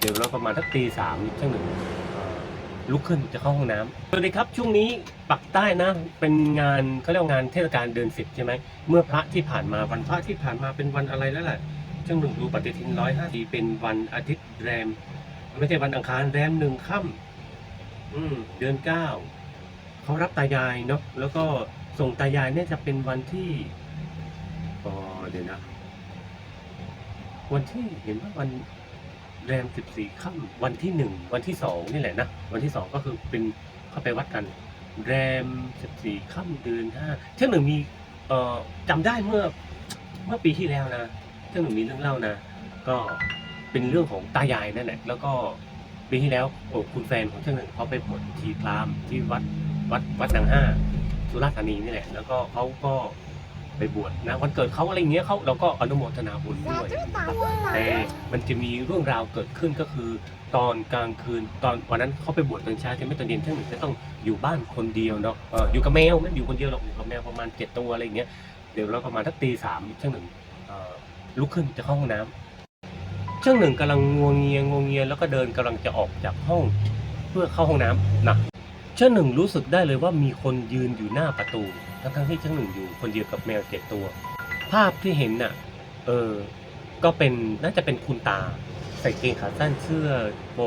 เดี๋ยวเราประมาณทักตีสามช่างหนึ่งลุกขึ้นจะเข้าห้องน้ำสวัสดีครับช่วงนี้ปักใต้นะเป็นงานเขาเรียกว่างานเทศกาลเดือนสิบใช่ไหมเมื่อพระที่ผ่านมาวันพระที่ผ่านมาเป็นวันอะไรแล้วล่ะช่างหนึ่งดูปฏิทินร้อยห้าทีเป็นวันอาทิตย์แรม ไม่ใช่วันอังคารแรมหนึ่งค่ำอืมเดือนเก้าเขารับตายายเนาะแล้วก็ส่งตายายเนี่ยจะเป็นวันที่อ๋อเดี๋ยวนะ วันที่เห็นว่าวัน แรมสิบสี่ค่ำวันที่หนึ่งวันที่สองนี่แหละนะ วันที่สองก็คือเป็นเข้าไปวัดกัน แรมสิบสี่ค่ำเดือนห้าเช่นหนึ่งมีเอ่อจำได้เมื่อเมื่อปีที่แล้วนะเช่นหนึ่งมีเรื่องเล่านะ ก็เป็นเรื่องของตายายนั่นแหละแล้วก็ปีที่แล้วโอ้คุณแฟนของเช่นหนึ่งเขาไปบวชทีพราหมณ์ที่วัดวัดวัดนางห้าสุราษฎร์ธานีนี่แหละ แล้วก็เขาก็ ไปบวชนะวันเกิดเขาอะไรอย่างเงี้ยเขาเราก็อนุโมทนาบุญด้วยแต่มันจะมีเรื่องราวเกิดขึ้นก็คือ ตอนกลางคืนตอนวันนั้นเขาไปบวชตอนเช้าใช่ไหมตอนเย็นเที่ยงหนึ่งจะต้องอยู่บ้านคนเดียวเนาะเอออยู่กับแมวไม่อยู่คนเดียวหรอกอยู่กับแมวประมาณเจ็ดตัวอะไรอย่างเงี้ยเดี๋ยวเราประมาณทักตีสามช่างหนึ่งเอ่อลุกขึ้นจะเข้าห้องน้ำช่างหนึ่งกำลังงวงเงียงวงเงียแล้วก็เดินกำลังจะออกจากห้อง เพื่อเข้าห้องน้ำนะ ช่างหนึ่งรู้สึกได้เลยว่ามีคนยืนอยู่หน้าประตู ทั้งๆที่ช่างหนึ่งอยู่คนเดียวกับแมวเจ็ดตัว ภาพที่เห็นน่ะ เออ ก็เป็นน่าจะเป็นคุณตา ใส่เกงขาสั้นเสื้อโป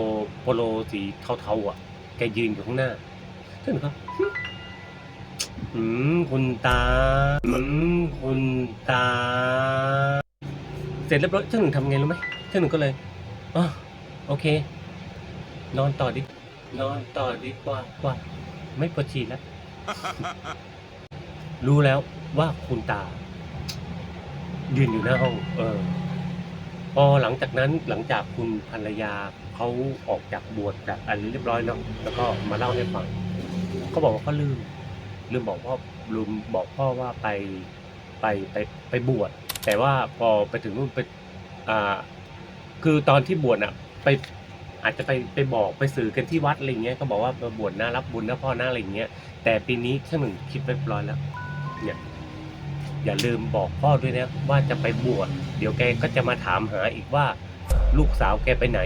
โปโลสีเทาๆอะ แกยืนอยู่ข้างหน้าท่านก็ฮึอืมคุณตาอืมคุณตา เสร็จเรียบร้อยท่นหนึ่งทำไงรู้ไหมท่านหนึ่งก็เลยอ๋อโอเค นอนต่อดิ นอนต่อดีกว่ากว่าไม่ปวดฉี่แล้ว รู้แล้วว่าคุณตา ยืนอยู่หน้าห้อง เออ พอหลังจากนั้นหลังจากคุณภรรยาเขาออกจากบวชจากอันเรียบร้อยเนาะแล้วก็มาเล่าให้ฟังเขาบอกว่าเขาลืม ลืมบอกพ่อลืมบอกพ่อว่าไปไปไปไปบวชแต่ว่าพอไปถึงนู่นไปอ่าคือตอนที่บวชอะ ไป อาจจะไปไปบอกไปสื่อกันที่วัดอะไรเงี้ยก็บอกว่ามาบวชนะรับบุญนะพ่อนะอะไรเงี้ย แต่ปีนี้ช่างหนึ่งคิดไว้ร้อยแล้วเนี่ยอย่าลืมบอกพ่อด้วยนะว่าจะไปบวชเดี๋ยวแกก็จะมาถามหาอีกว่า ลูกสาวแกไปไหน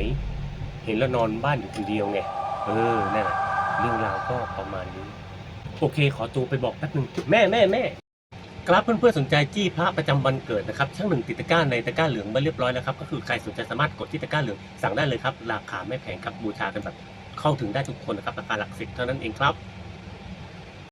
เห็นแล้วนอนบ้านอยู่คนเดียวไงเออนั่นแหละเรื่องราวก็ประมาณนี้ โอเคขอตัวไปบอกแป๊บหนึงแม่แม่แม่ ครับเพื่อนๆสนใจจี้พระประจำวันเกิดนะครับช่างหนึ่งติดตะกร้าในตะกร้าเหลืองมาเรียบร้อยแล้วครับก็คือใครสนใจสามารถกดที่ตะกร้าเหลืองสั่งได้เลยครับราคาไม่แพงครับบูชากันแบบเข้าถึงได้ทุกคนนะครับราคาหลักสิบเท่านั้นเองครับ